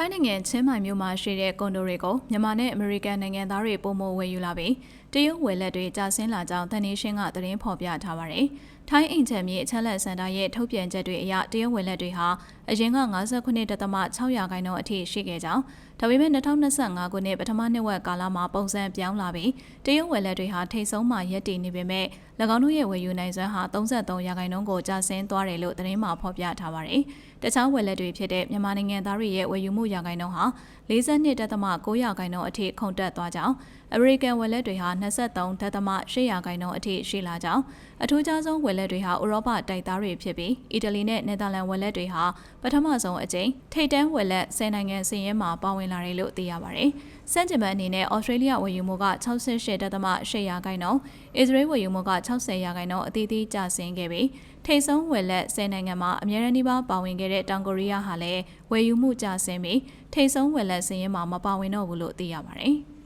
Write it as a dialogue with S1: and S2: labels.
S1: ထိုင်းနိုင်ငံချင်းမိုင်မြို့မှာရှိတဲ့ကွန်ဒိုတွေကိုမြန်မာနဲ့အမေရိကန်နိုင်ငံသားတွေပုံမဝယ်ယူလာပြီးတရုတ်ဝယ်လက်တွေကြာဆင်းလာကြောင်းတန်နေရှင်းကသတင်းဖော်ပြထားပါတယ်။ ထိုင်းအိမ်ချမ်းမြေအချက်လက်စင်တာရဲ့ထုတ်ပြန်ချက်တွေအရတရုတ်ဝယ်လက်တွေဟာအရင်က59.6ရာခိုင်နှုန်းအထိရှိခဲ့ကြောင်းဒါပေမဲ့2025ခုနှစ်ပထမနှစ်ဝက်ကာလမှာပုံစံပြောင်းလာပြီးတရုတ်ဝယ်လက်တွေဟာထိတ်ဆုံးမှရပ်တည်နေပေမဲ့၎င်းတို့ရဲ့ဝယ်ယူနိုင်စွမ်းဟာ33ရာခိုင်နှုန်းကိုကျဆင်းသွားတယ်လို့သတင်းမှာဖော်ပြထားပါတယ်။တခြားဝယ်လက်တွေဖြစ်တဲ့မြန်မာနိုင်ငံသားတွေရဲ့ဝယ်ယူမှုရာခိုင်နှုန်းဟာ42.9ရာခိုင်နှုန်းအထိခုန်တက်သွားကြောင်း အမေရိကန်ဝယ်လက်တွေဟာ23.8ရာခိုင်နှုန်းအထိရှိလာကြောင်းအထူးခြားဆုံးဝယ်လက်တွေဟာဥရောပတိုက်သားတွေဖြစ်ပြီးအီတလီနဲ့နယ်သာလန်ဝယ်လက်တွေဟာပထမဆုံးအကြိမ်ထိပ်တန်းဝယ်လက်10နိုင်ငံစည်ရင်းမှာပါဝင်လာတယ်လို့သိရပါတယ်။စံကျင်ဘန်အနေနဲ့ဩစတြေးလျဝယ်ယူမှုက68.8ရာခိုင်နှုန်း၊အစ္စရေးဝယ်ယူမှုက60ရာခိုင်နှုန်းအသီးသီးကျဆင်းခဲ့ပြီးထိပ်ဆုံးဝယ်လက်10နိုင်ငံမှာအများရန်ဒီပါပါဝင်ခဲ့တဲ့တောင်ကိုရီးယားဟာလည်းဝယ်ယူမှုကျဆင်းပြီးထိပ်ဆုံးဝယ်လက်စည်ရင်းမှာမပါဝင်တော့ဘူးလို့သိရပါတယ်။